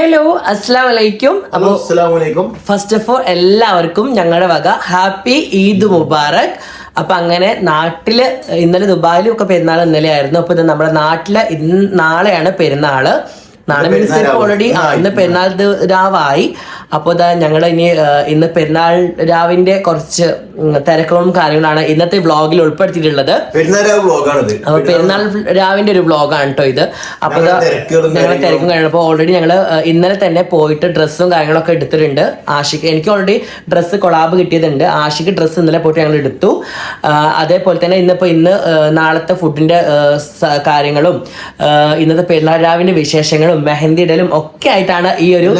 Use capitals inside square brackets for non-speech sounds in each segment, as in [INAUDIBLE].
Hello അസ്സാം വലൈക്കും first of all എല്ലാവർക്കും ഞങ്ങളുടെ വക ഹാപ്പി ഈദ് മുബാറക്. അപ്പൊ അങ്ങനെ നാട്ടിൽ ഇന്നലെ ദുബായിലും ഒക്കെ പെരുന്നാൾ ഇന്നലെ ആയിരുന്നു അപ്പൊ ഇത് നമ്മുടെ നാട്ടിൽ നാളെയാണ് പെരുന്നാൾ. നാളെ മീൻസ് ഓൾറെഡി ആ ഇന്ന് പെരുന്നാൾ രാവായി. അപ്പോൾ ഇതാ ഞങ്ങൾ ഇനി ഇന്ന് പെരുന്നാൾ രാവിന്റെ കുറച്ച് തിരക്കുകളും കാര്യങ്ങളാണ് ഇന്നത്തെ വ്ളോഗിൽ ഉൾപ്പെടുത്തിയിട്ടുള്ളത്. അപ്പോൾ പെരുന്നാൾ രാവിന്റെ ഒരു വ്ളോഗാണ് കേട്ടോ ഇത് അപ്പോൾ ഞങ്ങൾ കാര്യങ്ങളും. തിരക്കും കഴിഞ്ഞു അപ്പോൾ ഓൾറെഡി ഞങ്ങൾ ഇന്നലെ തന്നെ പോയിട്ട് ഡ്രസ്സും കാര്യങ്ങളൊക്കെ എടുത്തിട്ടുണ്ട്. ആഷിക്ക് എനിക്ക് ഓൾറെഡി ഡ്രസ്സ് കൊളാബ് കിട്ടിയതുണ്ട്. ആഷിക്ക് ഡ്രസ്സ് ഇന്നലെ പോയിട്ട് ഞങ്ങൾ എടുത്തു. അതേപോലെ തന്നെ ഇന്നിപ്പോൾ ഇന്ന് നാളത്തെ ഫുഡിന്റെ കാര്യങ്ങളും ഇന്നത്തെ പെരുന്നാൾ രാവിന്റെ വിശേഷങ്ങളും മെഹന്തി ഇടലും ഒക്കെ ആയിട്ടാണ് ഈ ഒരു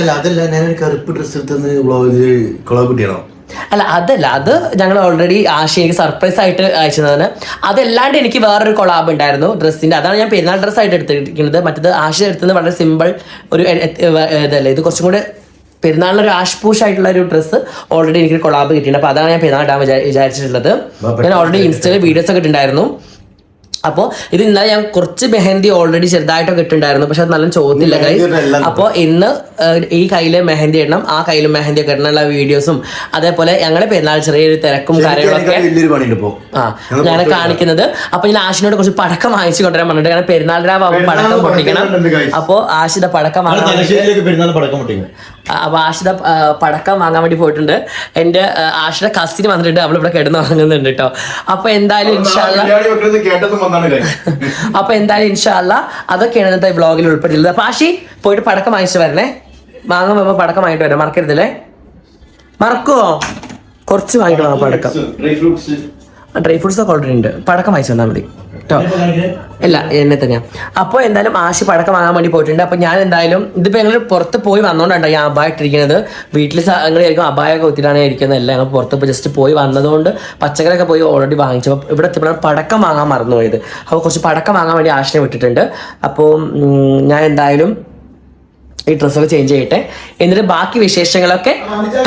കറുപ്പ് ഡ്രസ് എടുത്തെന്ന് വ്ലോഗിൽ കൊളാബ് കിട്ടിയാണോ? അല്ല അതല്ല. അത് ഞങ്ങൾ ഓൾറെഡി ആശ സർപ്രൈസ് ആയിട്ട് അയച്ചതാണ്. അതല്ലാണ്ട് എനിക്ക് വേറൊരു കൊളാബ് ഉണ്ടായിരുന്നു ഡ്രസ്സിന്റെ. അതാണ് ഞാൻ പെരുന്നാൾ ഡ്രസ്സ് ആയിട്ട് എടുത്തിരിക്കുന്നത്. മറ്റേത് ആശ എടുത്തത് വളരെ സിമ്പിൾ ഒരു ഇതല്ലേ. ഇത് കുറച്ചും കൂടെ പെരുന്നാളിന് ഒരു ആഷ്പൂഷ് ആയിട്ടുള്ള ഒരു ഡ്രസ്സ് ഓൾറെഡി എനിക്ക് കൊളാബ് കിട്ടിയിട്ടുണ്ട്. അപ്പൊ അതാണ് ഞാൻ പെരുന്നാൾ ഇടാൻ വിചാ- വിചാരിച്ചിട്ടുള്ളത്. ഞാൻ ഓൾറെഡി ഇൻസ്റ്റയിൽ വീഡിയോസ് ഒക്കെ ഇട്ടിട്ടുണ്ടായിരുന്നു. അപ്പോൾ ഇത് ഇന്നലെ ഞാൻ കുറച്ച് മെഹന്തി ഓൾറെഡി ചെറുതായിട്ടൊക്കെ ഇട്ടുണ്ടായിരുന്നു പക്ഷെ അത് നല്ല ചോദ്യമില്ല ഗൈസ് അപ്പോൾ ഇന്ന് ഈ കയ്യിൽ മെഹന്തി ഇടണം ആ കയ്യിൽ മെഹന്തി ഒക്കെ ഇടണമുള്ള വീഡിയോസും അതേപോലെ ഞങ്ങളെ പെരുന്നാൾ ചെറിയൊരു തിരക്കും കാര്യങ്ങളൊക്കെ ആ ഞാൻ കാണിക്കുന്നത്. അപ്പൊ ഞാൻ ആശിനോട് കുറച്ച് പടക്കം വാങ്ങിച്ചു കൊണ്ടുവരാൻ പറഞ്ഞിട്ട് കാരണം പെരുന്നാൾ രാവ് പടക്കം പൊട്ടിക്കണം. അപ്പോ ആശിത പടക്കം വാങ്ങാൻ വേണ്ടി- തലശ്ശേരിയിലേക്ക് പടക്കം അപ്പൊ ആഷിത പടക്കം വാങ്ങാൻ വേണ്ടി പോയിട്ടുണ്ട്. എന്റെ ആ, ആഷിത കസിന് വന്നിട്ടുണ്ട്. അവൾ ഇവിടെ കിടന്ന് വാങ്ങുന്നുണ്ട് കേട്ടോ. അപ്പൊ എന്തായാലും ഇൻഷാല്ല [LAUGHS] അപ്പൊ എന്തായാലും ഇൻഷാല്ല അതൊക്കെയാണ് ഇന്നത്തെ വ്ളോഗിൽ ഉൾപ്പെട്ടിട്ടുള്ളത്. അപ്പൊ ആഷി പോയിട്ട് പടക്കം വാങ്ങിച്ചു വരണേ. വാങ്ങാൻ പോകുമ്പോ പടക്കം വാങ്ങിട്ട് വരാം. മറക്കരുതല്ലേ? മറക്കുവോ കുറച്ച് വാങ്ങിട്ട് വാങ്ങാം പടക്കം. Dry fruits dry fruits. ഒക്കെ ഓൾറെഡി ഉണ്ട്. പടക്കം വാങ്ങിച്ചു വന്നാൽ മതി. കേട്ടോ. ഇല്ല എന്നെ തന്നെയാ. അപ്പോൾ എന്തായാലും ആശി പടക്കം വാങ്ങാൻ വേണ്ടി പോയിട്ടുണ്ട്. അപ്പോൾ ഞാൻ എന്തായാലും ഇതിപ്പോ ഞങ്ങൾ പുറത്ത് പോയി വന്നോണ്ടാണ് ഞാൻ അബായ ഇട്ടിരിക്കുന്നത് വീട്ടിൽ ഞങ്ങൾ ആയിരിക്കും അബായ ഒക്കെ ഒത്തിരിയാണ് ഇരിക്കുന്നത്. എല്ലാം ഞങ്ങൾ പുറത്ത് ഇപ്പോൾ ജസ്റ്റ് പോയി വന്നതുകൊണ്ട് പച്ചക്കറിയൊക്കെ പോയി ഓൾറെഡി വാങ്ങിച്ചു. അപ്പോൾ ഇവിടെ എത്തിയപ്പോൾ പടക്കം വാങ്ങാൻ മറന്നുപോയത്. അപ്പോൾ കുറച്ച് പടക്കം വാങ്ങാൻ വേണ്ടി ആശിനെ വിട്ടിട്ടുണ്ട്. അപ്പോൾ ഞാൻ എന്തായാലും ഈ ഡ്രസ്സൊക്കെ ചേഞ്ച് ചെയ്യട്ടെ. എന്നിട്ട് ബാക്കി വിശേഷങ്ങളൊക്കെ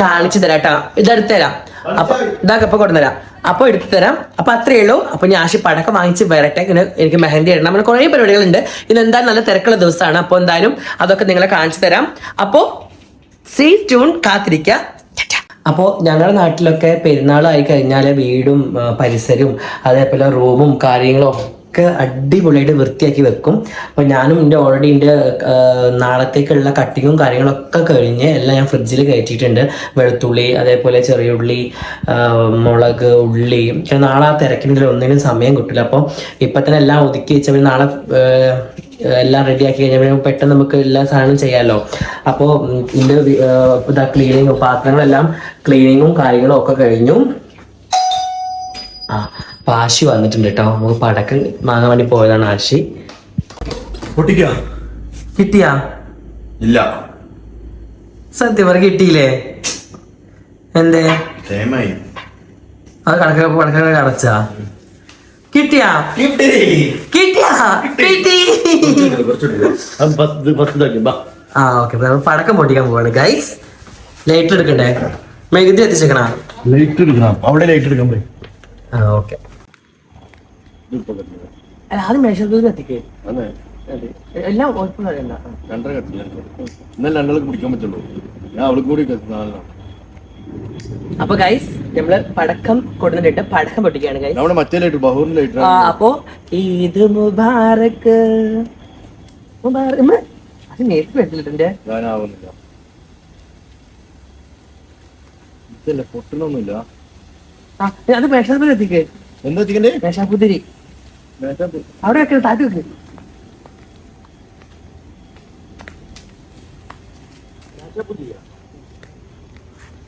കാണിച്ചു തരാം കേട്ടോ. ഇതെടുത്തു തരാം. അപ്പൊ ഇതാക്കെ ഇപ്പൊ കൊണ്ടുതരാം അപ്പൊ എടുത്തു തരാം. അപ്പൊ അത്രയേ ഉള്ളൂ. അപ്പൊ ഞാൻ ആശി പടക്കം വാങ്ങിച്ച് വരട്ടെ. ഇങ്ങനെ എനിക്ക് മെഹന്തി ഇടണം. അങ്ങനെ കുറേ പരിപാടികളുണ്ട്. ഇന്ന് എന്തായാലും നല്ല തിരക്കുള്ള ദിവസമാണ്. അപ്പോൾ എന്തായാലും അതൊക്കെ നിങ്ങളെ കാണിച്ചു തരാം. അപ്പോ സീ ട്യൂൺ കാത്തിരിക്കുക അപ്പോൾ ഞങ്ങളുടെ നാട്ടിലൊക്കെ പെരുന്നാളായി കഴിഞ്ഞാൽ വീടും പരിസരവും അതേപോലെ റൂമും കാര്യങ്ങളും ഒക്കെ അടിപൊളിയായിട്ട് വൃത്തിയാക്കി വെക്കും. അപ്പോൾ ഞാനും എന്റെ ഓൾറെഡി എന്റെ നാളത്തേക്കുള്ള കട്ടിങ്ങും കാര്യങ്ങളൊക്കെ കഴിഞ്ഞ് എല്ലാം ഞാൻ ഫ്രിഡ്ജിൽ കയറ്റിയിട്ടുണ്ട്. വെളുത്തുള്ളി അതേപോലെ ചെറിയ ഉള്ളി മുളക് ഉള്ളി നാളെ ആ തിരക്കിനെങ്കിലും ഒന്നിനും സമയം കിട്ടില്ല അപ്പോൾ ഇപ്പം തന്നെ എല്ലാം ഒതുക്കി വെച്ചാൽ നാളെ എല്ലാം റെഡിയാക്കി കഴിഞ്ഞാൽ പെട്ടെന്ന് നമുക്ക് എല്ലാ സാധനവും ചെയ്യാമല്ലോ അപ്പോൾ ഇതിന്റെ ഇതാ ക്ലീനിങ്ങും പാത്രങ്ങളെല്ലാം ക്ലീനിങ്ങും കാര്യങ്ങളും ഒക്കെ കഴിഞ്ഞു. ആ അപ്പോൾ ആശി വന്നിട്ടുണ്ട് കേട്ടോ നമുക്ക് പടക്കം വാങ്ങാൻ വേണ്ടി പോയതാണ് ആശി. പൊട്ടിക്കാ? കിട്ടിയാ? ഇല്ല. സത്യം പറ കിട്ടിയില്ലേ? എന്തേ? ടൈമായി അത് കണക്കൊക്കെ പടക്കൊക്കെ അടച്ചാ കിട്ടിയാ? കിട്ടി. കിട്ടിയാ? കിട്ടി. ആ ഓക്കെ പടക്കം പൊട്ടിക്കാൻ പോവാണ്. ഗൈസ് ലൈറ്റ് എടുക്കണ്ടേ? മെഴുകുതി എത്തിച്ചേക്കണ? ലൈറ്റ് എടുക്കണം. അവിടെ ലൈറ്റ് എടുക്കാൻ പോയി. ആ ഓക്കെ. അത് മേശപ്പൂരിൽ എത്തിക്കേ. എല്ലാം രണ്ടര കട്ടില്ല ഇന്നലെ രണ്ടാൾക്ക് പിടിക്കാൻ പറ്റുള്ളൂ. ഞാൻ അവൾക്ക് കൂടി നാലെണ്ണം അപ്പൊ ഗൈസ് നമ്മൾ പടക്കം കൊടുത്തിട്ട് പടക്കം പൊട്ടിക്കുകയാണ് ഗൈസ് നമ്മുടെ മറ്റേ ലൈറ്റ് ബഹൂറിന്റെ ലൈറ്റ് ആ അപ്പോ ഈദ് മുബാറക്ക് അത് നേരത്തെ വെച്ചിട്ടുണ്ട്. ഞാനാവുന്നില്ല. ഇതല്ല പൊട്ടണമൊന്നുമില്ല ആ അത് മേശാപ്പൂരി എത്തിക്ക്. എന്താ മേശാപ്പുതിരി. അവിടെ വെക്കണ താറ്റി വെക്ക്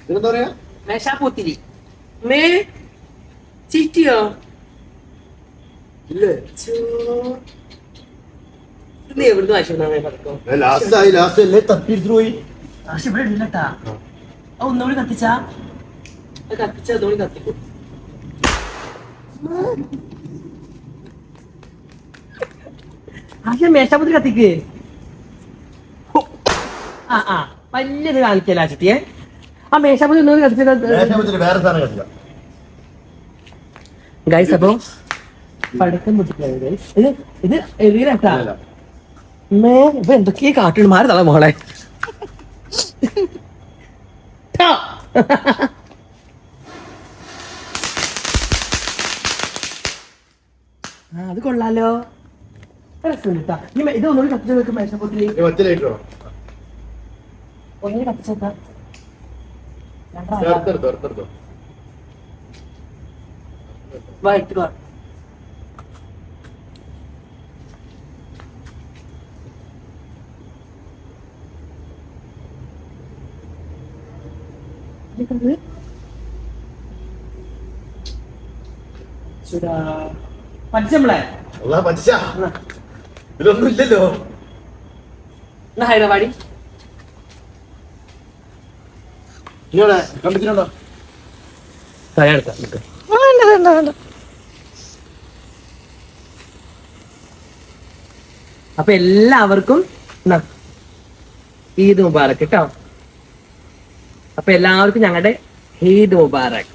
ഇതെന്താ പറയാ? മേശാപ്പൂത്തിരി. മേ ചിറ്റിയോ? ഇല്ലേ? നീ എവിടുന്ന് വായിച്ചു പടക്കം ലാസ്റ്റ് ആയി ലാസ്റ്റ് അല്ലേ? തപ്പിയെടുത്തു പോയി. പക്ഷെ ഇവിടെ ഇല്ലട്ടാ. ആ ഒന്നുകൂടി കത്തിച്ചാ. കത്തിച്ച അതുകൂടി കത്തിക്കും. ആശയം മേശാപുത്രി കത്തിക്ക്. ആ ആ. വലിയത് കാണിക്കല ചിട്ടിയെ? ആ മേശാപുത്രി ഒന്നും കത്തിച്ചത് വേറെ സാധനം ഗൈസ് അപ്പൊ പടക്കം പൊട്ടിക്കുന്നത് ഗൈസ് ഇത് ഇത് മേ ഇപ്പൊ എന്തൊക്കെയാ കാട്ടുന്നു മാറി തള മോളെ. ആ അത് കൊള്ളാലോ. രസമുണ്ട് ട്ടാ. ഇനി മെ- ഇത് ഒന്നുകൂടി കത്തിച്ച് വെക്കും ലൈറ്ററോ ഒന്നുകൂടി കത്തിച്ചേക്കാം ചേർത്തെടുത്തോ എടുത്തെടുത്തോ വൈറ്റ് വാ. പഠിച്ചമ്മളെ അല്ല പഞ്ച ഇതിലൊന്നും ഇല്ലല്ലോ എന്നാ ഹൈദരാബാദി? കണ്ടിട്ടുണ്ടോ തയ്യാറെടുക്കാം. അപ്പൊ എല്ലാവർക്കും ഈദ് മുബാറക് കേട്ടോ അപ്പൊ എല്ലാവർക്കും ഞങ്ങളുടെ ഈദ് മുബാറക്.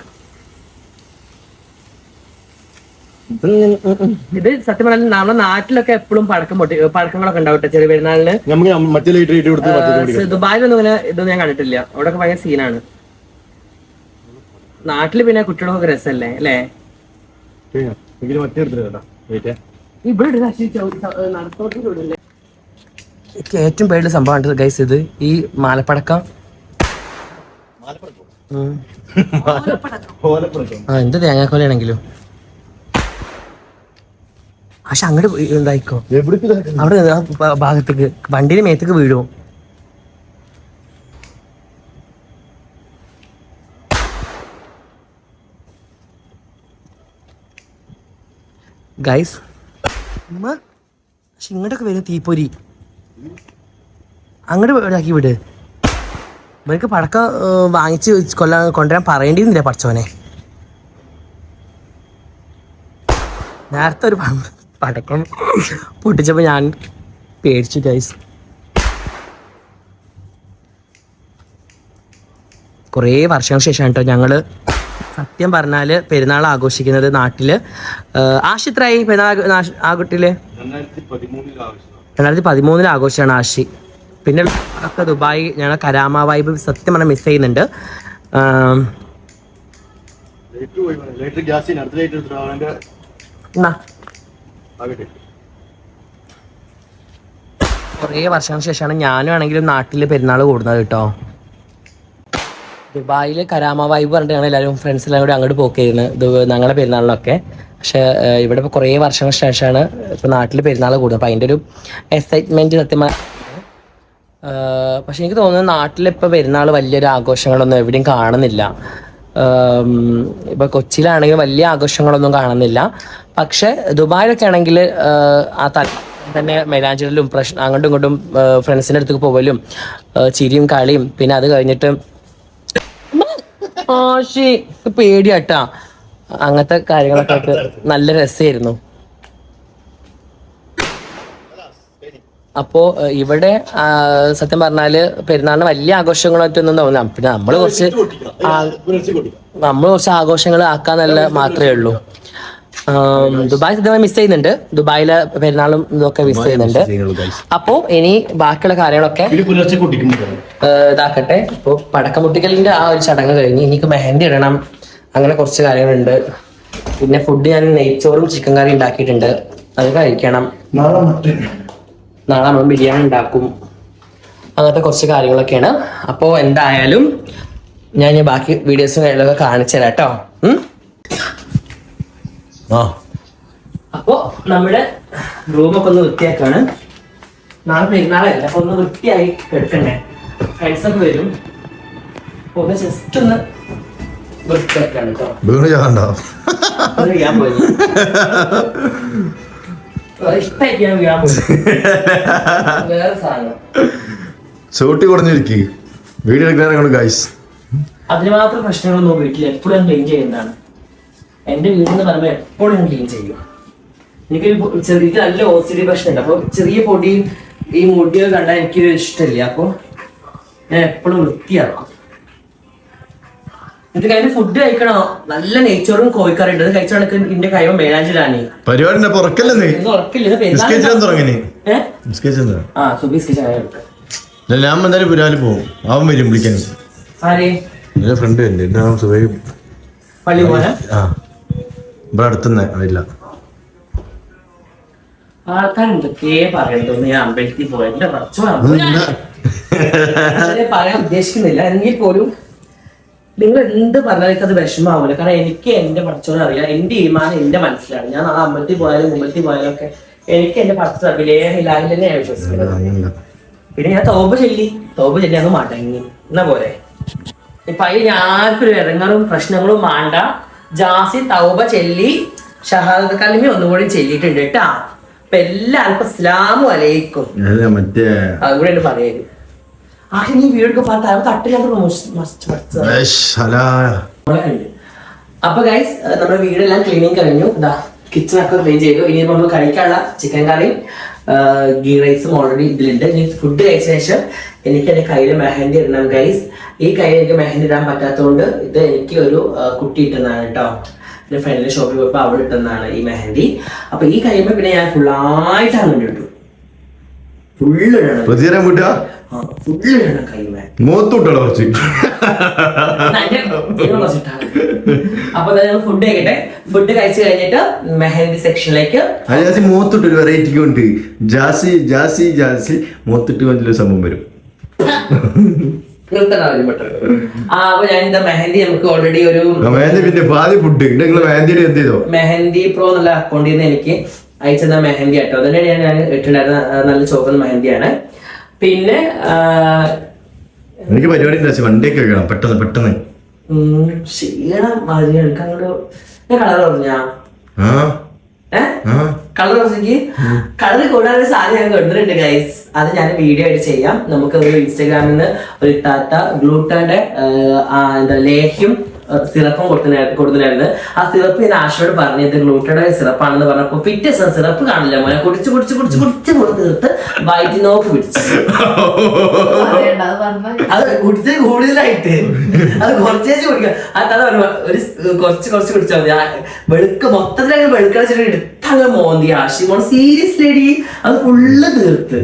ഇത് സത്യം പറഞ്ഞാൽ നമ്മുടെ നാട്ടിലൊക്കെ എപ്പോഴും പടക്കം പൊട്ടി പടക്കങ്ങളൊക്കെ ഉണ്ടാവട്ടെ. ചെറിയ പെരുന്നാളിന്. നമുക്ക് മറ്റേ ഇട്ട് കൊടുത്ത്. ദുബായിലൊന്നും ഇങ്ങനെ ഇതൊന്നും ഞാൻ കണ്ടിട്ടില്ല. അവിടെ ഭയങ്കര സീനാണ് നാട്ടിൽ പിന്നെ കുട്ടികളൊക്കെ രസല്ലേ അല്ലേ? എനിക്ക് ഏറ്റവും പേടിയുള്ള സംഭവമാണ് ഗൈസ് ഇത് ഈ മാലപ്പടക്കം. ആ എന്ത് തേങ്ങാക്കോലാണെങ്കിലും. പക്ഷെ അങ്ങോട്ട് എന്തായിക്കോ? അവിടെ ഭാഗത്തേക്ക് വണ്ടിയുടെ മേത്തേക്ക് വീഴുമോ ഗൈസ് പക്ഷെ ഇങ്ങോട്ടൊക്കെ വരും തീപ്പൊരി. അങ്ങോട്ട് ഇതാക്കി വിട്. ഇവർക്ക് പടക്കം വാങ്ങിച്ച് കൊല്ലാൻ കൊണ്ടുവരാൻ പറയേണ്ടിയിരുന്നില്ല പഠിച്ചവനെ നേരത്തെ ഒരു പ- പടക്കം പൊട്ടിച്ചപ്പോൾ ഞാൻ പേടിച്ചു ഗൈസ് കുറേ വർഷങ്ങൾക്ക് ശേഷമാണ് കേട്ടോ ഞങ്ങൾ സത്യം പറഞ്ഞാൽ പെരുന്നാൾ ആഘോഷിക്കുന്നത് നാട്ടിൽ ആശിത്രായി പെരുന്നാൾ ആ കുട്ടിയിൽ രണ്ടായിരത്തി പതിമൂന്നിൽ ആഘോഷമാണ് ആഷി. പിന്നെ ഒക്കെ ദുബായ് ഞങ്ങൾ കരാമ വൈബ് സത്യം പറഞ്ഞാൽ മിസ് ചെയ്യുന്നുണ്ട്. എന്നാ? ആകട്ടെ കുറേ വർഷങ്ങൾക്ക് ശേഷമാണ് ഞാനും ആണെങ്കിലും നാട്ടിൽ പെരുന്നാൾ കൂടുന്നത് കേട്ടോ. ദുബായിൽ കരാമ വൈബ് പറഞ്ഞിട്ട് ഞങ്ങൾ എല്ലാവരും ഫ്രണ്ട്സ് എല്ലാം കൂടി അങ്ങോട്ട് പോക്കായിരുന്നു. ഇത് ഞങ്ങളുടെ പെരുന്നാളിനൊക്കെ. പക്ഷെ ഇവിടെ ഇപ്പോൾ കുറേ വർഷങ്ങൾക്ക് ശേഷമാണ് ഇപ്പോൾ നാട്ടിൽ പെരുന്നാൾ കൂടുന്നത്. അപ്പോൾ അതിന്റെ ഒരു എക്സൈറ്റ്മെന്റ് സത്യമായി പക്ഷെ എനിക്ക് തോന്നുന്നു നാട്ടിലിപ്പോൾ പെരുന്നാൾ വലിയൊരു ആഘോഷങ്ങളൊന്നും എവിടെയും കാണുന്നില്ല. ഇപ്പൊ കൊച്ചിയിലാണെങ്കിൽ വലിയ ആഘോഷങ്ങളൊന്നും കാണുന്നില്ല. പക്ഷെ ദുബായിലൊക്കെ ആണെങ്കിൽ ആ തല തന്നെ മെലാഞ്ചിലും പ്രശ്നം അങ്ങോട്ടും ഇങ്ങോട്ടും ഫ്രണ്ട്സിന്റെ അടുത്തേക്ക് പോവലും ചിരിയും കളിയും പിന്നെ അത് കഴിഞ്ഞിട്ട് പേടിയാട്ടാ. അങ്ങനത്തെ കാര്യങ്ങളൊക്കെ നല്ല രസമായിരുന്നു അപ്പോ ഇവിടെ സത്യം പറഞ്ഞാൽ പെരുന്നാളിന് വലിയ ആഘോഷങ്ങളായിട്ടൊന്നും തോന്നാം പിന്നെ നമ്മൾ കുറച്ച് നമ്മൾ കുറച്ച് ആഘോഷങ്ങൾ ആക്കാന്നല്ല മാത്രമേ ഉള്ളൂ. ദുബായ് സത്യമായി മിസ് ചെയ്യുന്നുണ്ട്. ദുബായിലെ പെരുന്നാളും ഇതൊക്കെ മിസ് ചെയ്യുന്നുണ്ട്. അപ്പോ ഇനി ബാക്കിയുള്ള കാര്യങ്ങളൊക്കെ ഇതാക്കട്ടെ. ഇപ്പോൾ പടക്കം പൊട്ടിക്കലിന്റെ ആ ഒരു ചടങ്ങ് കഴിഞ്ഞ് എനിക്ക് മെഹന്തി ഇടണം. അങ്ങനെ കുറച്ച് കാര്യങ്ങളുണ്ട്. പിന്നെ ഫുഡ് ഞാൻ നെയ്ച്ചോറും ചിക്കൻ കറി ഉണ്ടാക്കിയിട്ടുണ്ട്. അത് കഴിക്കണം. നാളെ നമ്മൾ ബിരിയാണി ഉണ്ടാക്കും. അങ്ങനത്തെ കുറച്ച് കാര്യങ്ങളൊക്കെയാണ്. അപ്പോൾ എന്തായാലും ഞാൻ ഞാൻ ബാക്കി വീഡിയോസും കാര്യങ്ങളൊക്കെ കാണിച്ചു തരാം കേട്ടോ? അപ്പോ നമ്മുടെ റൂമൊക്കെ ഒന്ന് വൃത്തിയാക്കാണ്. നാളെ പെരുന്നാളല്ല അപ്പൊ ഒന്ന് വൃത്തിയായി എടുക്കണ്ടേ? ഫ്രണ്ട്സ് ഒക്കെ വരും. അപ്പൊ ഒന്ന് ജസ്റ്റ് ഒന്ന് വൃത്തിയാക്കാണ് കേട്ടോ. വീണ് ഞാൻ പോയി. [LAUGHS] ചോട്ടി കുറഞ്ഞിരിക്കി. വീഡിയോ എടുക്കാൻ കൊണ്ട് ഗൈസ് അതിന് മാത്രം പ്രശ്നങ്ങളൊന്നും വീട്ടിൽ എപ്പോഴും ഞാൻ ക്ലീൻ ചെയ്യുന്നതാണ് എന്റെ വീടെന്ന് പറയുമ്പോൾ എപ്പോഴും ഞാൻ ക്ലീൻ ചെയ്യും എനിക്കൊരു ചെറിയ നല്ല ഓസിഡി പ്രശ്നമുണ്ട് അപ്പോൾ ചെറിയ പൊടിയും ഈ മുടിയൊക്കെ കണ്ടാൽ എനിക്കൊരു ഇഷ്ടമില്ല. അപ്പോൾ ഞാൻ എപ്പോഴും വൃത്തിയാക്കും. ഇത് കഴിഞ്ഞ് ഫുഡ് കഴിക്കണോ. നല്ല നെയ്ച്ചോറും കോഴിക്കറി ഉണ്ട്. കഴിച്ചാൽ എന്റെ കൈവ മേലാഞ്ചിലാണ്. പരിപാടിന്റെ പുറക്കല്ലേ നീ? ഞാൻ എന്തായാലും പുരാൽ പോകും. അവൻ വരും വിളിക്കാൻ. ആരെ? എന്റെ ഫ്രണ്ട് ഉണ്ട് എന്റെ സുബൈ. പള്ളി പോകാനാ ആ. ഇവിടെ അടുത്തുനിന്ന് ഇല്ല ആൾക്കാർ എന്തൊക്കെ പറയുന്നത് ഞാൻ അമ്പലത്തിൽ പോയ. എന്റെ കുറച്ചു പറയാൻ ഉദ്ദേശിക്കുന്നില്ല. എങ്കിൽ പോലും നിങ്ങൾ എന്ത് പറഞ്ഞാലും അത് വിഷമാവില്ല കാരണം എനിക്ക് എന്റെ പഠിച്ചോനെ അറിയാം എന്റെ ഈമാനം എന്റെ മനസ്സിലാണ്. ഞാൻ ആ അമ്പലത്തിൽ പോയാലും മുമ്പത്തിൽ പോയാലും ഒക്കെ എനിക്ക് എന്റെ പഠിച്ച വിലയിലായി തന്നെ ഞാൻ വിശ്വസിക്കുന്നത്. പിന്നെ ഞാൻ തോപ ചൊല്ലി. തോപ ചൊല്ലി അങ്ങ് മടങ്ങി. എന്നാ പോരെ? ഇപ്പൊ അതിൽ ആർക്കൊരു ഇറങ്ങറും പ്രശ്നങ്ങളും വേണ്ട. ജാസി തൗബ ചെല്ലി. ഷഹാദ് കലിമി ഒന്നുകൂടി ചെല്ലിയിട്ടുണ്ട് കേട്ടാ. അപ്പൊ എല്ലാവർക്കും അസ്ലാമു അലൈക്കും. മറ്റേ അതുകൂടെ പറയരുത്. ആ നീ വീടൊക്കെ പറഞ്ഞ തട്ടില്ലാത്ത. അപ്പൊ ഗൈസ് നമ്മുടെ വീടെല്ലാം ക്ലീനിങ് കഴിഞ്ഞു. ഇതാ കിച്ചണൊക്കെ ക്ലീൻ ചെയ്തു. ഇനി നമ്മൾ കഴിക്കാനുള്ള ചിക്കൻ കറിയും ഗീ റൈസും ഓൾറെഡി ഇതിലുണ്ട്. ഇനി ഫുഡ് കഴിച്ച ശേഷം എനിക്ക് എന്റെ കയ്യിൽ മെഹന്തി ഇടണം ഗൈസ് ഈ കയ്യിൽ എനിക്ക് മെഹന്തി ഇടാൻ പറ്റാത്തതുകൊണ്ട് ഇത് എനിക്ക് ഒരു കുട്ടി ഇട്ടുന്നതാണ് കേട്ടോ എന്റെ ഫ്രണ്ടിന്റെ ഷോപ്പിൽ പോയപ്പോൾ അവിടെ ഇട്ടുന്നതാണ് ഈ മെഹന്തി. അപ്പൊ ഈ കഴിയുമ്പോൾ പിന്നെ ഞാൻ ഫുള്ളായിട്ട് അങ്ങനെ ഇട്ടു. ഫുള്ള് ഇടണം ഫുള്ള് കുറച്ച്. അപ്പൊ ഞങ്ങൾ ഫുഡ് കഴിക്കട്ടെ. ഫുഡ് കഴിച്ചു കഴിഞ്ഞിട്ട് മെഹന്തി സെക്ഷനിലേക്ക് ജാസി മൂത്തിട്ട് ഒരു വെറൈറ്റിക്ക് ഉണ്ട് ജാസി ജാസി ജാസി മൂത്തിട്ട് കൊണ്ടൊരു സംഭവം വരും. അപ്പൊ ഞാൻ എന്താ മെഹന്തി നമുക്ക് ഓൾറെഡി ഒരു മെഹന്തി പിന്നെ പാതി ഫുഡ് നിങ്ങൾ മെഹന്തിയുടെ എന്ത് ചെയ്തോ? മെഹന്തി പ്രോ എന്നുള്ള അക്കൗണ്ടിൽ നിന്ന് എനിക്ക് അയച്ചെന്ന മെഹന്തി ആട്ടോ അതന്നെ ഞാൻ ഇട്ടുണ്ടായിരുന്ന നല്ല ചോക്കുന്ന മെഹന്തിയാണ്. പിന്നെ എനിക്ക് പരിപാടി വണ്ടി കഴിക്കണം പെട്ടെന്ന് പെട്ടെന്ന്. ക്ഷീണം മാതിരി എനിക്ക് അങ്ങോട്ട് ഞാൻ കളർ പറഞ്ഞാ കളർ കുറച്ചെങ്കിൽ കളർ ഒരു സാധനം ഞാൻ കൊണ്ടുവരുന്നുണ്ട് ഗൈസ് അത് ഞാൻ വീഡിയോ ആയിട്ട് ചെയ്യാം. നമുക്ക് ഒരു ഇൻസ്റ്റാഗ്രാമിൽ നിന്ന് ഒരു താത്ത ഗ്ലൂട്ടാന്റെ എന്താ ലേഹ്യം സിറപ്പും കൊടുത്തിട്ടുണ്ടായിരുന്നു കൊടുത്തിട്ടുണ്ട് ആ സിറപ്പ് ഞാൻ ആശയോട് പറഞ്ഞു ഇത് ഗ്ലൂട്ടയുടെ സിറപ്പാണെന്ന് പറഞ്ഞപ്പോ പിറ്റേ ദിവസം സിറപ്പ് കാണില്ല മോനെ. കുടിച്ച് കുടിച്ച് കുടിച്ച് കുടിച്ച് കൊടുത്ത് തീർത്ത് വയറ്റിനോക്ക് പിടിച്ചു. പറയണ്ട, അത് കുടിച്ച് കൂടുതലായിട്ട്. അത് കുറച്ചേച്ച് കുടിക്കുക അത് അത് പറഞ്ഞു, ഒരു കുറച്ച് കുറച്ച് കുടിച്ചാൽ മതി. വെളുക്ക് മൊത്തത്തിലങ്ങ് വെളുക്കടിച്ചിട്ട് എടുത്തങ്ങ് മോന്തി. ആശിമോൺ സീരിയസ് ലേഡി അത് ഫുള്ള് തീർത്ത്.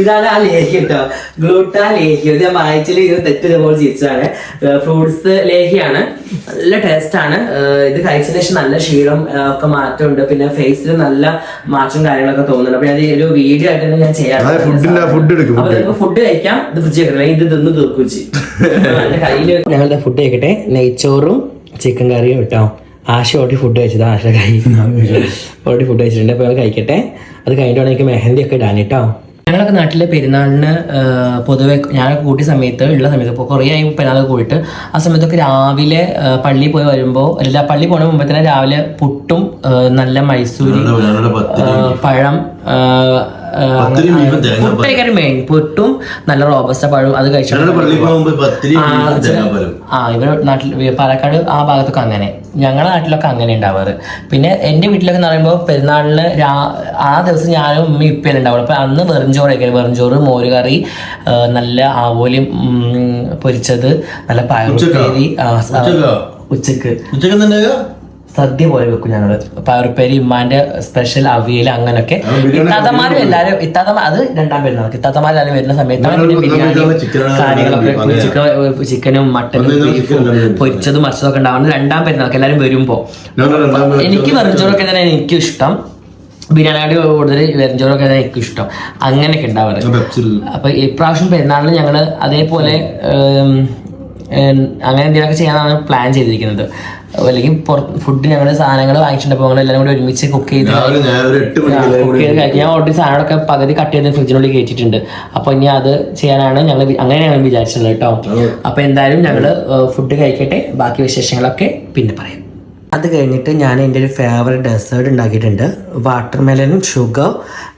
ഇതാണ് ആ ലേഹി കേട്ടോ. ഗ്ലൂട്ടാ ലേഹി ഇത് ഞാൻ വായിച്ചിൽ ഇത് തെറ്റ് പോലെ ചിരിച്ചതാണ്. ഫ്രൂട്ട്സ് ലേഹിയാണ് നല്ല ടേസ്റ്റ് ആണ്. ഇത് കഴിച്ചതിന് ശേഷം നല്ല ക്ഷീണം ഒക്കെ മാറ്റമുണ്ട്. പിന്നെ ഫേസിൽ നല്ല മാറ്റം കാര്യങ്ങളൊക്കെ തോന്നുന്നുണ്ട്. അപ്പൊ ഞാൻ ഒരു വീഡിയോ ആയിട്ട് തന്നെ ഞാൻ ചെയ്യാം അതെ, food ഇല്ല, food എടുക്ക്, food. എടുക്ക്. ഫുഡ് കഴിക്കാം. ഇത് ഫ്രിഡ്ജ് വെക്കണം. ഇത് തിന്ന് തീർക്കും [LAUGHS] ഞങ്ങളുടെ ഫുഡ് കഴിക്കട്ടെ. നെയ്ച്ചോറും ചിക്കൻ കറിയും കേട്ടോ ആശ ഓടി ഫുഡ് കഴിച്ചത് ആശ കൈ. ഓടി ഫുഡ് കഴിച്ചിട്ടുണ്ട്. അപ്പോൾ കഴിക്കട്ടെ. അത് കഴിഞ്ഞിട്ട് എനിക്ക് മെഹന്തി ഒക്കെ ഇടാൻ കേട്ടോ. ഞങ്ങളൊക്കെ നാട്ടിലെ പെരുന്നാളിന് പൊതുവെ ഞാൻ കൂട്ടിയ സമയത്ത് ഉള്ള സമയത്ത് ഇപ്പോൾ കുറേ ആയി പെരുന്നാളൊക്കെ കൂടിയിട്ട് ആ സമയത്തൊക്കെ രാവിലെ പള്ളി പള്ളിയിൽ പോയി വരുമ്പോൾ അല്ല പള്ളി പോണ മുമ്പ് തന്നെ രാവിലെ പുട്ടും നല്ല മൈസൂരി പഴം പുട്ടേക്കാരും മെയിൻ പുട്ടും നല്ല റോബസ്റ്റ പഴവും അത് കഴിച്ചു ആ, നാട്ടിൽ പാലക്കാട് ആ ഭാഗത്തൊക്കെ അങ്ങനെ. ഞങ്ങളുടെ നാട്ടിലൊക്കെ അങ്ങനെ ഉണ്ടാവാറ്. പിന്നെ എന്റെ വീട്ടിലൊക്കെ എന്ന് പറയുമ്പോൾ പെരുന്നാളിന് രാ ആ ദിവസം ഞാനും ഉമ്മ ഇപ്പയും ഉണ്ടാവുള്ളൂ. അപ്പൊ അന്ന് വെറുംചോറൊക്കെ വെറുംചോറ് മോരുകറി കറി നല്ല ആവോലി പൊരിച്ചത് നല്ല പയറുപ്പേരി സ- ഉച്ചക്കോ? ഉച്ചയ്ക്ക്. സദ്യ പോലെ വെക്കും ഞങ്ങൾ. പയറുപ്പേരി ഇമ്മാന്റെ സ്പെഷ്യൽ അവിയൽ അങ്ങനൊക്കെ. ഇത്താത്തമാരും എല്ലാരും ഇത്താത്തമാർ അത് രണ്ടാം പെരുന്നാൾക്ക് ഇത്താത്തമാർ എല്ലാവരും വരുന്ന സമയത്ത് പിന്നെ ബിരിയാണി കാര്യങ്ങളൊക്കെ ചിക്കൻ ചിക്കനും മട്ടനും ബീഫും. പൊരിച്ചതും മറിച്ചതൊക്കെ ഉണ്ടാവുന്നത് രണ്ടാം പെരുന്നാൾക്ക് എല്ലാരും വരുമ്പോ. എനിക്ക് വെറുംചോറൊക്കെ തന്നെ എനിക്കും ഇഷ്ടം ബിരിയാണി കൂടുതൽ വെറുംചോറൊക്കെ എനിക്ക് ഇഷ്ടം അങ്ങനെയൊക്കെ ഉണ്ടാവാറ്. അപ്പൊ ഇപ്രാവശ്യം പെരുന്നാളിന് ഞങ്ങൾ അതേപോലെ അങ്ങനെ എന്തെങ്കിലുമൊക്കെ ചെയ്യാനാണ് പ്ലാൻ ചെയ്തിരിക്കുന്നത്. അല്ലെങ്കിൽ ഫുഡ് ഞങ്ങൾ സാധനങ്ങൾ വാങ്ങിച്ചിട്ടുണ്ടപ്പോൾ ഞങ്ങൾ എല്ലാം കൂടി ഒരുമിച്ച് കുക്ക് ചെയ്ത് ഞാൻ ഓർഡർ ഓൾറെഡി സാധനങ്ങളൊക്കെ പകുതി കട്ട് ചെയ്ത് ഫ്രിഡ്ജിനുള്ളിൽ കയറ്റിയിട്ടുണ്ട് അപ്പൊ ഇനി അത് ചെയ്യാനാണ് ഞങ്ങൾ അങ്ങനെ ഞങ്ങൾ വിചാരിച്ചിട്ടുള്ളത് കേട്ടോ. അപ്പൊ എന്തായാലും ഞങ്ങൾ ഫുഡ് കഴിക്കട്ടെ. ബാക്കി വിശേഷങ്ങളൊക്കെ പിന്നെ പറയാം. അത് കഴിഞ്ഞിട്ട് ഞാൻ എന്റെ ഒരു ഫേവററ്റ് ഡെസേർട്ട് ഉണ്ടാക്കിയിട്ടുണ്ട്. വാട്ടർ മെലനും ഷുഗർ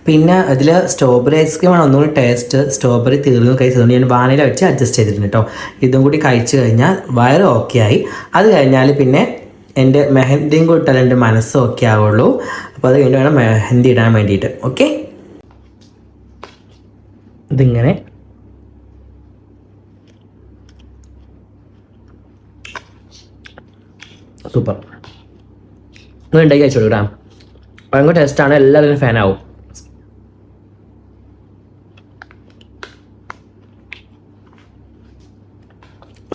പിന്നെ അതിൽ സ്ട്രോബെറി ഐസ്ക്രീമാണ് ഒന്നുകൂടി ടേസ്റ്റ് സ്ട്രോബെറി തീർന്നു കഴിച്ചതുകൊണ്ട് ഞാൻ വാനില വെച്ച് അഡ്ജസ്റ്റ് ചെയ്തിട്ടുണ്ട് കേട്ടോ ഇതും കൂടി കഴിച്ചു കഴിഞ്ഞാൽ വയറ് ഓക്കെ ആയി. അത് കഴിഞ്ഞാൽ പിന്നെ എന്റെ മെഹന്തിയും കൂടി ഇട്ടാൽ എന്റെ മനസ്സും ഓക്കെ ആവുള്ളൂ. അപ്പോൾ അത് കഴിഞ്ഞ് വേണം മെഹന്തി ഇടാൻ വേണ്ടിയിട്ട്. ഓക്കെ ഇതിങ്ങനെ. സൂപ്പർ നിങ്ങൾ ഉണ്ടാക്കി അയച്ചോളൂ കേട്ടോ ഭയങ്കര ടേസ്റ്റാണ് എല്ലാവരും ഫാനാവും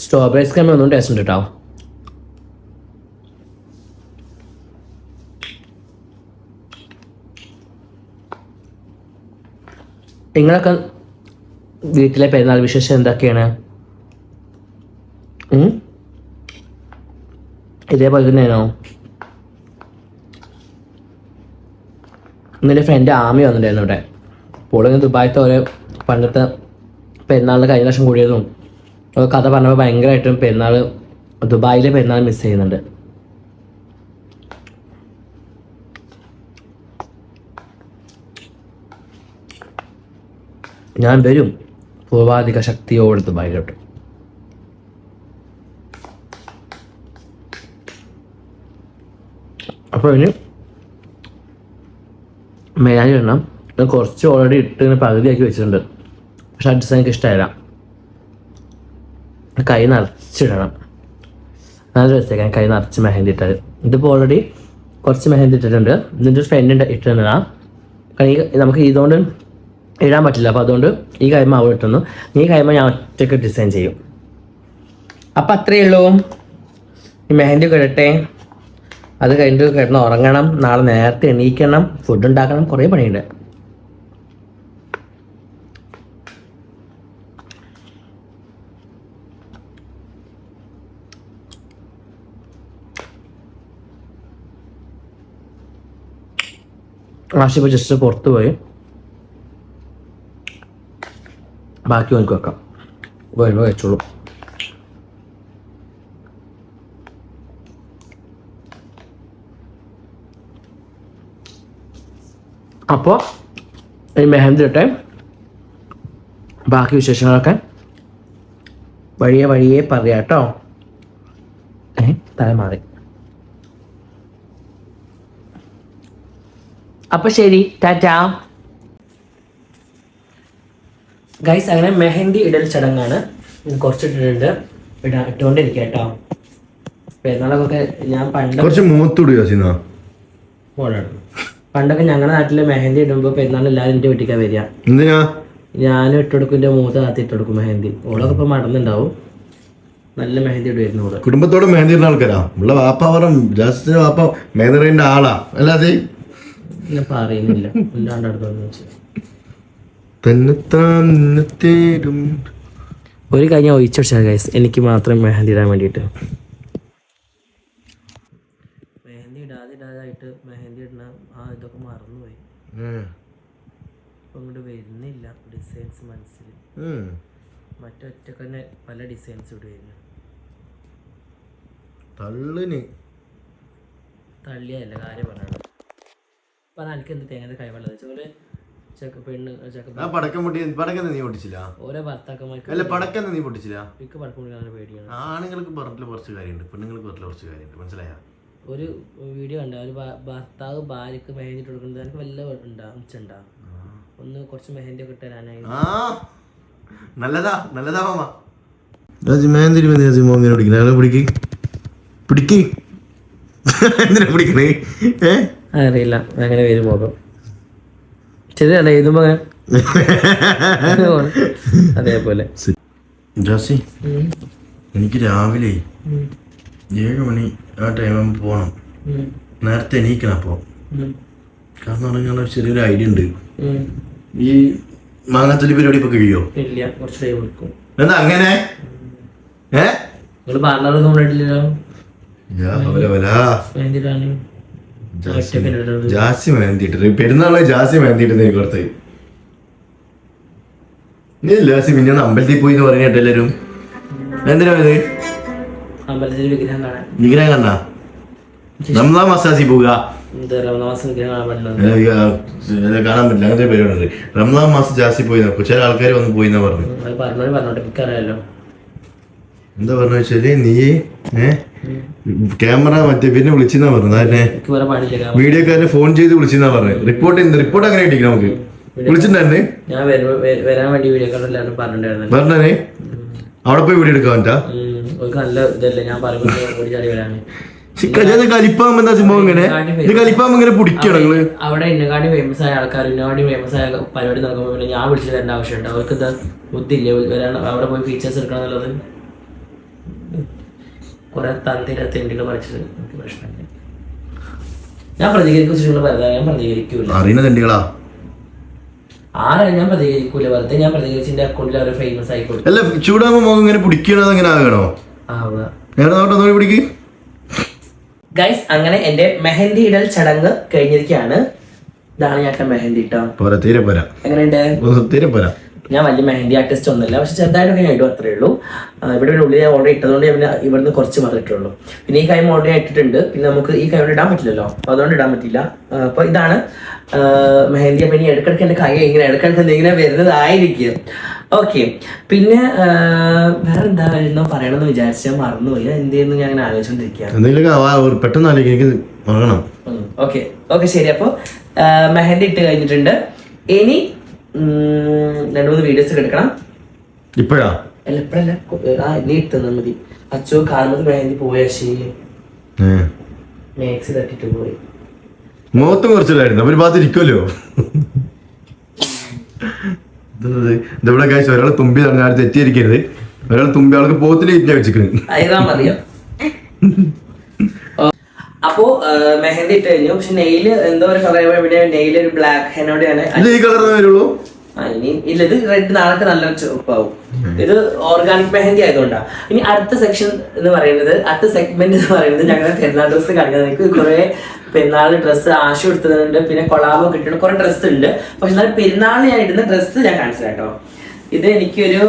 സ്ട്രോബെറി ഐസ്ക്രീം ഒന്നും ടേസ്റ്റ് ഉണ്ട് കേട്ടോ നിങ്ങളൊക്കെ വീട്ടിലെ പെരുന്നാൾ വിശേഷം എന്തൊക്കെയാണ്? ഇതേപോലെ തന്നെയാണോ? ഇന്നലെ ഫ്രണ്ട് ആമി വന്നിട്ടുണ്ടായിരുന്നു ഇവിടെ. പോളിങ്ങനെ ദുബായത്തെ ഓരോ പണ്ടത്തെ പെരുന്നാളിന് കഴിഞ്ഞ വർഷം കൂടിയതും കഥ പറഞ്ഞപ്പോൾ ഭയങ്കരമായിട്ടും പെരുന്നാൾ ദുബായിലെ പെരുന്നാൾ മിസ് ചെയ്യുന്നുണ്ട്. ഞാൻ വരും. പൂർവാധിക ശക്തിയോട് ദുബായിലോട്ട്. അപ്പോൾ ഇനി മെയിനായി ഇടണം ഞാൻ കുറച്ച് ഓൾറെഡി ഇട്ട് ഇങ്ങനെ പകുതിയാക്കി വെച്ചിട്ടുണ്ട്. പക്ഷെ ആ ഡിസൈൻ എനിക്ക് ഇഷ്ടമായില്ല കൈ നിറച്ചിടണം. നല്ല രസമായിരിക്കും കൈ നിറച്ച് മെഹന്തി ഇട്ടത് ഇതിപ്പോൾ ഓൾറെഡി കുറച്ച് മെഹന്തി ഇട്ടിട്ടുണ്ട്. ഇതിന്റെ ഒരു ഫ്രണ്ട് ഇട്ടിരുന്നതാണ് കാരണം നമുക്ക് ഇതുകൊണ്ട് ഇടാൻ പറ്റില്ല. അപ്പോൾ അതുകൊണ്ട് ഈ കൈമ അവൾ ഇട്ടുന്നു. ഈ കൈമ ഞാൻ ഒറ്റയ്ക്ക് ഡിസൈൻ ചെയ്യും. അപ്പം അത്രയേ ഉള്ളൂ. ഈ മെഹന്തി ഒക്കെ ഇടട്ടെ. അത് കഴിഞ്ഞിട്ട് കിടന്ന് ഉറങ്ങണം നാളെ നേരത്തെ എണീക്കണം ഫുഡ് ഉണ്ടാക്കണം കുറേ പണിയുണ്ട്. ആഷിപ്പോൾ ജസ്റ്റ് പുറത്ത് പോയി. ബാക്കി നോക്കി വെക്കാം. വരുമ്പോൾ വെച്ചോളൂ അപ്പോൾ ഈ മെഹന്തി ഇട്ടെ. ബാക്കി വിശേഷങ്ങളൊക്കെ വഴിയെ വഴിയെ പറയാം കേട്ടോ. ഏ തല മാറി. അപ്പൊ ശരി ടാറ്റാ. ഗൈസ് അങ്ങനെ മെഹന്തി ഇടൽ ചടങ്ങാണ്. കുറച്ച് ഇട്ടിട്ടുണ്ട് ഇടാ ഇട്ടുകൊണ്ടിരിക്കുക കേട്ടോ. പെരുന്നാളൊക്കെ ഞാൻ പണ്ട് കുറച്ച് മൂത്തുടിയോ സിനിമ മോളാണ്. പണ്ടൊക്കെ ഞങ്ങളുടെ നാട്ടിൽ മെഹന്തി ഇടുമ്പോ പെരുന്നാൾ എല്ലാവരും എന്റെ വീട്ടിക്കാ വരിക. എന്തിനാ? ഞാനും ഇട്ടുകൊടുക്കും എന്റെ മൂത്ത കാത്തി ഇട്ടുകൊടുക്കും മെഹന്തി. ഓളൊക്കെ ഇപ്പൊ മടന്നുണ്ടാവും. നല്ല മെഹന്തി ഇടുമായിരുന്നു ഓൾ. കുടുംബത്തോടെ മെഹന്തി ഇടുന്ന ആൾക്കാരാ? ഉള്ള വാപ്പ പറ ജാസ്റ്റിന്റെ വാപ്പ മെഹന്തിന്റെ ആളാ. അല്ലാതെ ഞാൻ പറയുന്നില്ല. ഇല്ലാണ്ട് അടുത്തൊന്നും വെച്ച്. തന്നെത്താൻ ഒരു കഴിഞ്ഞ ഒഴിച്ചു വെച്ചാൽ ഗൈസ് എനിക്ക് മാത്രം മെഹന്തി ഇടാൻ വേണ്ടിയിട്ട് മെഹന്തി ഇടാതെ ഇടാതായിട്ട് മെഹന്തി ഇടുന്ന ആ ഇതൊക്കെ ഇപ്പം വരുന്നില്ല ഡിസൈൻസ് മനസ്സിൽ മറ്റൊറ്റക്ക് തന്നെ പല ഡിസൈൻസ് ഇടുമായിരുന്നു തള്ളിന്. തള്ളിയല്ല കാര്യം പറയണം അപ്പൊ എനിക്ക് എന്ത് തേങ്ങ കഴിവുള്ളത് വെച്ചാൽ ചെക്ക പെണ്ണ് ചെക്ക ആ പടക്കം പൊട്ടി പടക്കം നീ പൊട്ടിച്ചില്ല? ഓരോ ഭർത്താക്കന്മാർക്ക് അല്ല പടക്കം നീ പൊട്ടിച്ചില്ല? മിക്ക പടക്കം കൊടുക്കാൻ പേടിയാണ്. ആണുങ്ങൾക്ക് പറഞ്ഞിട്ടുള്ള കുറച്ച് കാര്യമുണ്ട് പെണ്ണുങ്ങൾക്ക് പറഞ്ഞിട്ടുള്ള കുറച്ച് കാര്യമുണ്ട് മനസ്സിലായ? ഒരു വീഡിയോ ഉണ്ട് ഒരു ഭർത്താവ് ഭാര്യക്ക് മെഹന്തി ഇട്ട് കൊടുക്കുന്നത് എനിക്ക് വല്ല ഉണ്ടാവും ഒന്ന് കുറച്ച് മെഹന്തി ഒക്കെ തരാനായി. ആ. നല്ലതാ നല്ലതാ മാമ. രാജി മേന്തിരി മതി രാജി മോങ്ങനെ പിടിക്കണേ? പിടിക്ക്. പിടിക്ക്. എന്തിനാ പിടിക്കണേ? ഏ? അറിയില്ല. അങ്ങനെ വരും മുഖം ശരിയല്ല? എഴുതുമ്പോ അതേപോലെ. ജാസി എനിക്ക് രാവിലെ ഏഴ് മണി ആ ടൈം പോകണം. നേരത്തെ എണീക്കണം അപ്പോൾ കാരണം പറഞ്ഞാൽ ചെറിയൊരു ഐഡിയ ഉണ്ട്. ഈ മാങ്ങാത്തൊലി പരിപാടി ഇപ്പൊ കഴിയോ? ഇല്ല കുറച്ച് ടൈം എടുക്കും. എന്താ അങ്ങനെ? ഏ? നിങ്ങൾ പാർലറൊന്നും കൊണ്ടിട്ടില്ലല്ലോ ജാസി പെരുന്നാളെ ജാസി മേന്തിട്ട് എനിക്ക് കൊടുത്ത് ജാസി പിന്നെ അമ്പലത്തിൽ പോയി എന്ന് പറഞ്ഞിട്ട് എല്ലാരും. എന്തിനാ ഇത് അമ്പലത്തിൽ വിഗ്രഹം കാണാൻ. വിഗ്രഹം കണ്ട? മസാസി പോവുക. കാണാൻ പറ്റില്ല. അങ്ങനത്തെ പരിപാടി റംസാൻ മാസം ജാസ്തി പോയി നോക്കും ചില ആൾക്കാർ വന്ന് പോയി എന്നാ പറഞ്ഞു. അത് പറഞ്ഞോട്ടെ എന്താ പറഞ്ഞു വെച്ചാൽ നീ ക്യാമറ മറ്റേ പിന്നെ വിളിച്ചെന്നാ പറഞ്ഞു. പണിയില്ല വീഡിയോക്കാരനെ ഫോൺ ചെയ്ത് വിളിച്ചെന്നാ പറഞ്ഞു. റിപ്പോർട്ട് റിപ്പോർട്ട് അങ്ങനെ കിട്ടിക്കണം നമുക്ക്. വിളിച്ചിട്ടുണ്ടായിരുന്നേ ഞാൻ വരാൻ വേണ്ടി വീഡിയോ പറഞ്ഞിട്ടുണ്ടായിരുന്നു പറഞ്ഞേ അവിടെ പോയി വീഡിയോ എടുക്കാൻ പറ്റാ? ഉം, നല്ല ഇതല്ലേ ഞാൻ പറയുമ്പോൾ ഓടി ചാടി എന്താ സംഭവം ഇങ്ങനെ? ഇത് കലിപ്പാകുമ്പോ ഇങ്ങനെ പിടിക്കണം നിങ്ങൾ? അവിടെ ഇന്നകാടി ഫേമസ് ആയ ആൾക്കാർ ഇന്നകാടി ഫേമസ് ആയ പരിപാടി നടക്കുമ്പോൾ പിന്നെ ഞാൻ വിളിച്ചു തരേണ്ട ആവശ്യമുണ്ട്. അവർക്ക് എന്താ ബുദ്ധിയില്ലേ? വരാൻ അവിടെ പോയി ഫീച്ചേഴ്സ് എടുക്കണം എന്നുള്ളത്? കുറെ തന്തിര തെണ്ടികൾ പഠിച്ചത് എനിക്ക് പ്രശ്നമില്ല. ഞാൻ പ്രതികരിക്കും നിങ്ങൾ വെറുതെ ഞാൻ പ്രതികരിക്കൂല. അറിയുന്ന തെണ്ടികളാ ആരാ? ഞാൻ പ്രതികരിക്കൂല. വെറുതെ ഞാൻ പ്രതികരിച്ചിന്റെ അക്കൗണ്ടിൽ അവർ ഫേമസ് ആയിക്കോട്ടെ അല്ല ചൂടാകുമ്പോ ഇങ്ങനെ പിടിക്കണത് അങ്ങനെ ആകണോ? ഗൈസ് അങ്ങനെ എന്റെ മെഹന്തി ഇടൽ ചടങ്ങ് കഴിഞ്ഞിരിക്കുകയാണ്. ഇതാണ് ഞാൻ മെഹന്തി ഇട്ടോ എങ്ങനെയുണ്ട്? ഞാൻ വലിയ മെഹന്തി ആർട്ടിസ്റ്റ് ഒന്നുമല്ല പക്ഷെ ചെറുതായിട്ടൊക്കെ ഞാൻ ഇടും അത്രേ ഉള്ളൂ. ഇവിടെ ഒരു ഉള്ളിൽ ഞാൻ ഓർഡർ ഇട്ടതുകൊണ്ട് ഞാൻ ഇവിടുന്ന് കുറച്ച് ഇട്ടുള്ളൂ. പിന്നെ ഈ കൈ ഓർഡർ ഇട്ടിട്ടുണ്ട്. പിന്നെ നമുക്ക് ഈ കൈ കൊണ്ട് ഇടാൻ പറ്റില്ലല്ലോ. അപ്പൊ അതുകൊണ്ട് ഇടാൻ പറ്റില്ല അപ്പോൾ അപ്പൊ ഇതാണ് മെഹന്തി. അപ്പൊ ഇനി ഇടക്കിടക്ക് എന്റെ കൈ ഇങ്ങനെ ഇടക്കിടക്ക് എന്തെങ്കിലും വരുന്നതായിരിക്കും. ഓക്കെ പിന്നെ വേറെ എന്താ എന്നോ പറയണമെന്ന് വിചാരിച്ചാൽ മറന്നുപോയി. എന്ത് ചെയ്യുന്നു ഞാൻ അങ്ങനെ ആലോചിച്ചോണ്ടിരിക്കുകയാണ്. പെട്ടെന്ന് ഓക്കെ ഓക്കെ ശരി. അപ്പോൾ മെഹന്തി ഇട്ട് കഴിഞ്ഞിട്ടുണ്ട്. ഇനി രണ്ടു മൂന്ന് വീഡിയോസ് എടുക്കണം. ഇപ്പഴാ? അല്ല ഇപ്പഴല്ല. ആ നീ ഇട്ടെന്നാ മതി. അച്ചോ കാണുന്നത് മെഹന്തി പോയ ശരി. മാക്സ് തട്ടിട്ട് പോയി. മുഖത്ത് കുറച്ചില്ലായിരുന്നു അവർ ഒരു ഭാഗത്ത് ഇരിക്കുമല്ലോ ഇതെവിടെ കാഴ്ച ഒരാൾ തുമ്പി പറഞ്ഞാൽ തെറ്റിയിരിക്കരുത്. ഒരാൾ തുമ്പി ആൾക്ക് പോത്തിൽ ഇരിഞ്ഞ വെച്ചിരിക്കുന്നത് മതിയോ? [LAUGHS] അപ്പോ മെഹന്തി ഇട്ട് കഴിഞ്ഞു. പക്ഷെ നെയിൽ എന്തോ ഒരു കളർ ഇവിടെ നെയിൽ ഒരു ബ്ലാക്ക് ഹെനോടെയാണ് ഇത് ഈ കളർ വരുള്ളൂ. ഇനി ഇല്ല ഇത് റെഡ് നാളെ നല്ല ചുവപ്പാവും. ഇത് ഓർഗാനിക് മെഹന്തി ആയതുകൊണ്ടാണ് ഇനി അടുത്ത സെക്ഷൻ എന്ന് പറയുന്നത് അടുത്ത സെഗ്മെന്റ് എന്ന് പറയുന്നത് ഞങ്ങളുടെ പെരുന്നാൾ ഡ്രസ്സ് കാണിക്കുന്നത് എനിക്ക് കുറെ പെരുന്നാൾ ഡ്രസ്സ് ആശ എടുത്തതുണ്ട് പിന്നെ കൊളാബോ കിട്ടുന്ന കുറെ ഡ്രസ്സ് ഉണ്ട്. പക്ഷെ എന്നാൽ പെരുന്നാൾ ഞാൻ ഇടുന്ന ഡ്രസ്സ് ഞാൻ കാണിച്ചു കേട്ടോ. ഇത് എനിക്കൊരു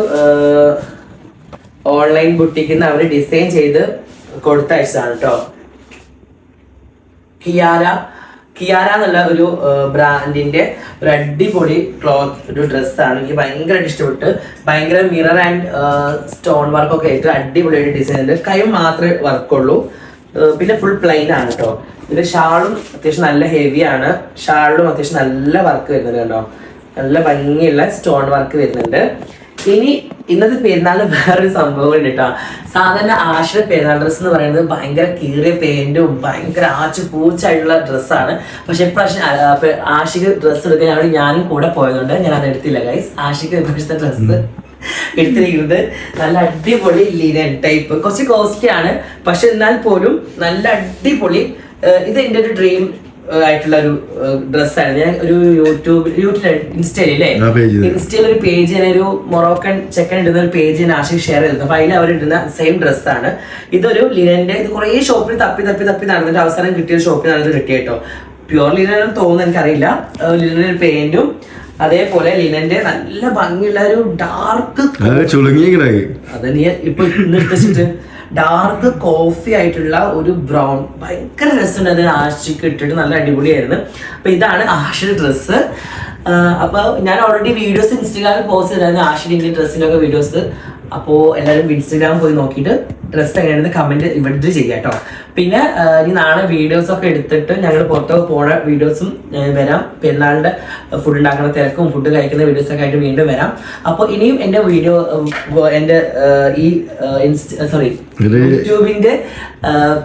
ഓൺലൈൻ ബുട്ടിക്കിൽ അവർ ഡിസൈൻ ചെയ്ത് കൊടുത്തയച്ചതാണ് കേട്ടോ. കിയാര. കിയാര എന്നുള്ള ഒരു ബ്രാൻഡിന്റെ ഒരു അടിപൊളി ക്ലോത്ത് ഒരു ഡ്രസ്സാണ് എനിക്ക് ഭയങ്കരമായിട്ട് ഇഷ്ടപ്പെട്ട്. ഭയങ്കര മിറർ ആൻഡ് സ്റ്റോൺ വർക്ക് ഒക്കെ ആയിട്ട് അടിപൊളിയായിട്ട് ഡിസൈൻ ഉണ്ട് കൈ മാത്രമേ വർക്കുള്ളൂ പിന്നെ ഫുൾ പ്ലെയിൻ ആണ് കേട്ടോ ഇതിന്റെ ഷാളും അത്യാവശ്യം നല്ല ഹെവി ആണ്. ഷാളിലും അത്യാവശ്യം നല്ല വർക്ക് വരുന്നുണ്ട് കേട്ടോ നല്ല ഭംഗിയുള്ള സ്റ്റോൺ വർക്ക് വരുന്നുണ്ട്. ഇനി ഇന്നത്തെ പെരുന്നാളിന് [LAUGHS] വേറൊരു സംഭവം ഉണ്ട് കേട്ടോ സാധാരണ ആഷിയുടെ പെരുന്നാൾ ഡ്രസ്സ് എന്ന് പറയുന്നത് ഭയങ്കര കീറിയ പെയിന്റും ഭയങ്കര ആച്ചു പൂച്ചായിട്ടുള്ള ഡ്രസ്സാണ് പക്ഷെ ഇപ്രാവശ്യം ആഷിക്ക് ഡ്രസ്സ് എടുക്കാൻ ഞാനും കൂടെ പോയതുകൊണ്ട് ഞാൻ അത് എടുത്തില്ല ഗൈസ് ആഷിക്ക് ഇപ്രാവശ്യത്തെ ഡ്രസ്സ് എടുത്തിരിക്കുന്നത്. നല്ല അടിപൊളി ലിനൻ ടൈപ്പ് കുറച്ച് കോസ്റ്റ്ലി ആണ്. പക്ഷെ എന്നാൽ പോലും നല്ല അടിപൊളി ഇത് എന്റെ ഒരു ഡ്രീം ആയിട്ടുള്ള ഒരു ഡ്രസ്സാണ് ഞാൻ ഒരു യൂട്യൂബ് യൂട്യൂബ് ഇൻസ്റ്റയിൽ അല്ലേ ഇൻസ്റ്റയിൽ ഒരു പേജ് ഞാൻ ഒരു മൊറോക്കൻ ചെക്കൻ ഇടുന്ന ഒരു പേജ് ഞാൻ ആശയം ഷെയർ ചെയ്തിരുന്നു. അപ്പൊ അതിൽ അവരിടുന്ന സെയിം ഡ്രസ്സാണ് ഇതൊരു ലിനന്റെ ഇത് കുറേ ഷോപ്പിൽ തപ്പി തപ്പി തപ്പി നടന്നിട്ട് അവസാനം കിട്ടിയ ഷോപ്പിൽ നടന്നിട്ട് കിട്ടിയ കേട്ടോ. പ്യുവർ ലിനൻ തോന്നുന്നു എനിക്കറിയില്ല. ലിനൻ പെയിന്റും അതേപോലെ ലിനന്റെ നല്ല ഭംഗിയുള്ള ഒരു ഡാർക്ക് അത് നീ ഇപ്പൊ എടുത്തിട്ട് ഡാർക്ക് കോഫി ആയിട്ടുള്ള ഒരു ബ്രൗൺ ഭയങ്കര രസമുണ്ട് അതിന് ആഷിക്ക് ഇട്ടിട്ട് നല്ല അടിപൊളിയായിരുന്നു. അപ്പൊ ഇതാണ് ആഷിയുടെ ഡ്രസ്സ് അപ്പൊ ഞാൻ ഓൾറെഡി വീഡിയോസ് ഇൻസ്റ്റാഗ്രാമിൽ പോസ്റ്റ് ചെയ്തായിരുന്നു ആഷിന്റെ ഡ്രസ്സിന്റെ ഒക്കെ വീഡിയോസ് അപ്പോൾ എല്ലാവരും ഇൻസ്റ്റാഗ്രാം പോയി നോക്കിയിട്ട് ഡ്രസ്സ് എങ്ങനെയാണെന്ന് കമന്റ് ഇവിടെ ചെയ്യാം കേട്ടോ. പിന്നെ ഇനി നാളെ വീഡിയോസ് ഒക്കെ എടുത്തിട്ട് ഞങ്ങൾ പുറത്തൊക്കെ പോണ വീഡിയോസും വരാം. പെരുന്നാളിന്റെ ഫുഡ് ഉണ്ടാക്കുന്ന തിരക്കും ഫുഡ് കഴിക്കുന്ന വീഡിയോസ് ഒക്കെ ആയിട്ട് വീണ്ടും വരാം. അപ്പോൾ ഇനിയും എന്റെ വീഡിയോ എന്റെ ഈ ഈ സോറി യൂട്യൂബിന്റെ യൂട്യൂബിന്റെ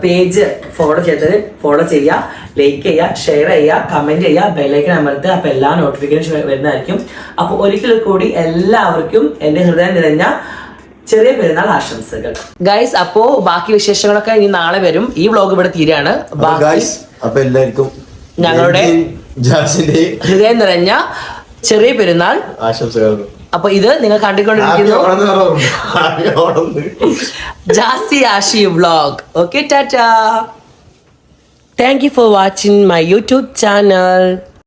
പേജ് ഫോളോ ചെയ്തത് ഫോളോ ചെയ്യുക ലൈക്ക് ചെയ്യുക ഷെയർ ചെയ്യുക കമന്റ് ചെയ്യുക ബെല്ലൈക്കൻ അമർത്തുക. അപ്പൊ എല്ലാ നോട്ടിഫിക്കേഷൻ വരുന്നതായിരിക്കും. അപ്പോൾ ഒരിക്കൽ കൂടി എല്ലാവർക്കും എന്റെ ഹൃദയം നിറഞ്ഞ ചെറിയ പെരുന്നാൾ ആശംസകൾ. ഗൈസ് അപ്പോ ബാക്കി വിശേഷങ്ങളൊക്കെ ഇനി നാളെ വരും. ഈ വ്ളോഗ് ഇവിടെ തീരാണ് അപ്പൊ എല്ലാവർക്കും ഞങ്ങളുടെ ഹൃദയം നിറഞ്ഞ ചെറിയ പെരുന്നാൾ. ആശംസകൾ. അപ്പൊ ഇത് നിങ്ങൾ കണ്ടുകൊണ്ടിരിക്കുന്നു Jasi Ashi vlog okay Tata. Thank you for watching my YouTube channel